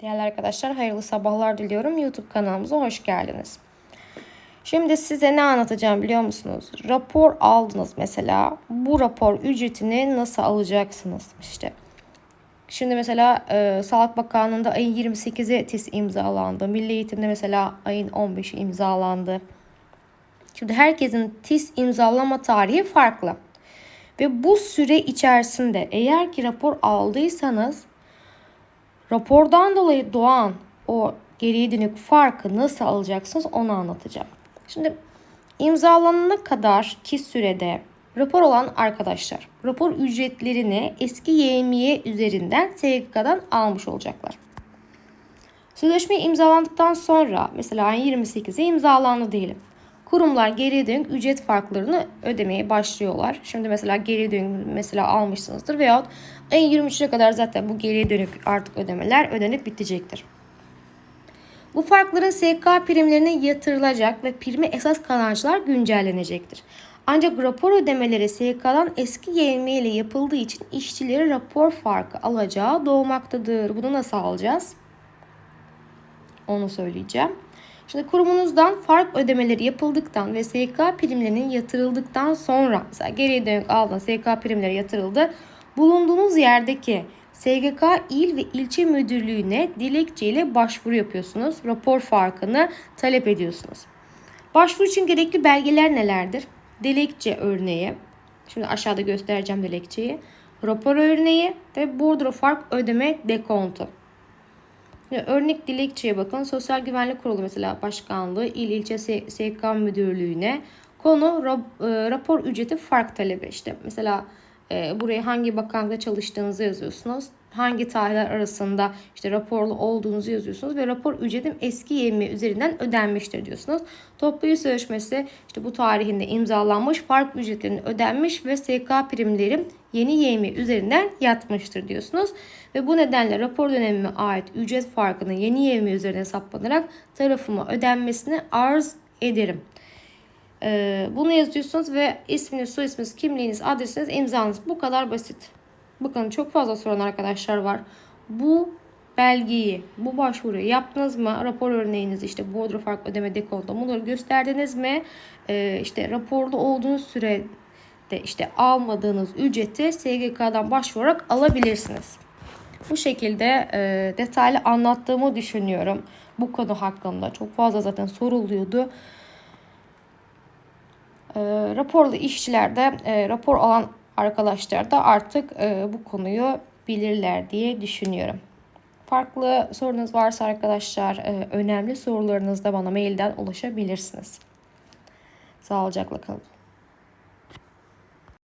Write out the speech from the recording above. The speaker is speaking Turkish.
Değerli arkadaşlar hayırlı sabahlar diliyorum. YouTube kanalımıza hoş geldiniz. Şimdi size ne anlatacağım biliyor musunuz? Rapor aldınız mesela. Bu rapor ücretini nasıl alacaksınız? İşte Şimdi mesela e, Sağlık Bakanlığı'nda ayın 28'i TİS imzalandı. Milli Eğitim'de mesela ayın 15'i imzalandı. Şimdi herkesin TİS imzalama tarihi farklı. Ve bu süre içerisinde eğer ki rapor aldıysanız rapordan dolayı doğan o geriye dönük farkı nasıl alacaksınız onu anlatacağım. Şimdi imzalanana kadar ki sürede rapor olan arkadaşlar rapor ücretlerini eski YMY üzerinden SGK'dan almış olacaklar. Sözleşme imzalandıktan sonra mesela ayın 28'i imzalandı diyelim. Kurumlar geriye dönük ücret farklarını ödemeye başlıyorlar. Şimdi mesela geriye dönük mesela almışsınızdır veyahut ayın 23'üne kadar zaten bu geriye dönük artık ödemeler ödenip bitecektir. Bu farkların SK primlerine yatırılacak ve prime esas kazançlar güncellenecektir. Ancak rapor ödemeleri SK'dan eski YM ile yapıldığı için işçileri rapor farkı alacağı doğmaktadır. Bunu nasıl alacağız? Onu söyleyeceğim. Şimdi kurumunuzdan fark ödemeleri yapıldıktan ve SK primlerinin yatırıldıktan sonra mesela geriye dönük aldığınız SK primleri yatırıldı. Bulunduğunuz yerdeki SGK il ve ilçe müdürlüğüne dilekçeyle başvuru yapıyorsunuz. Rapor farkını talep ediyorsunuz. Başvuru için gerekli belgeler nelerdir? Dilekçe örneği. Şimdi aşağıda göstereceğim dilekçeyi. Rapor örneği ve bordro fark ödeme dekontu. Örnek dilekçeye bakın. Sosyal Güvenlik Kurulu mesela başkanlığı, il ilçe SK müdürlüğüne konu rapor ücreti fark talebi işte. Mesela e, buraya hangi bakanlıkta çalıştığınızı yazıyorsunuz. Hangi tarihler arasında işte raporlu olduğunuzu yazıyorsunuz ve rapor ücretim eski yemi üzerinden ödenmiştir diyorsunuz. Toplu iş sözleşmesi işte bu tarihinde imzalanmış, fark ücretlerinin ödenmiş ve SK primlerim yeni yemi üzerinden yatmıştır diyorsunuz. Ve bu nedenle rapor dönemime ait ücret farkının yeni yemi üzerine hesaplanarak tarafıma ödenmesini arz ederim. Ee, bunu yazıyorsunuz ve isminiz, soy isminiz, kimliğiniz, adresiniz, imzanız. Bu kadar basit. Bakın çok fazla soran arkadaşlar var. Bu belgeyi, bu başvuruyu yaptınız mı? Rapor örneğinizi işte bordro fark ödeme dekonto bunları gösterdiniz mi? Ee, işte raporda olduğunuz sürede işte almadığınız ücreti SGK'dan başvurarak alabilirsiniz. Bu şekilde e, detaylı anlattığımı düşünüyorum. Bu konu hakkında çok fazla zaten soruluyordu. E, raporlu işçilerde e, rapor alan arkadaşlar da artık e, bu konuyu bilirler diye düşünüyorum. Farklı sorunuz varsa arkadaşlar e, önemli sorularınızda bana mailden ulaşabilirsiniz. Sağlıcakla kalın.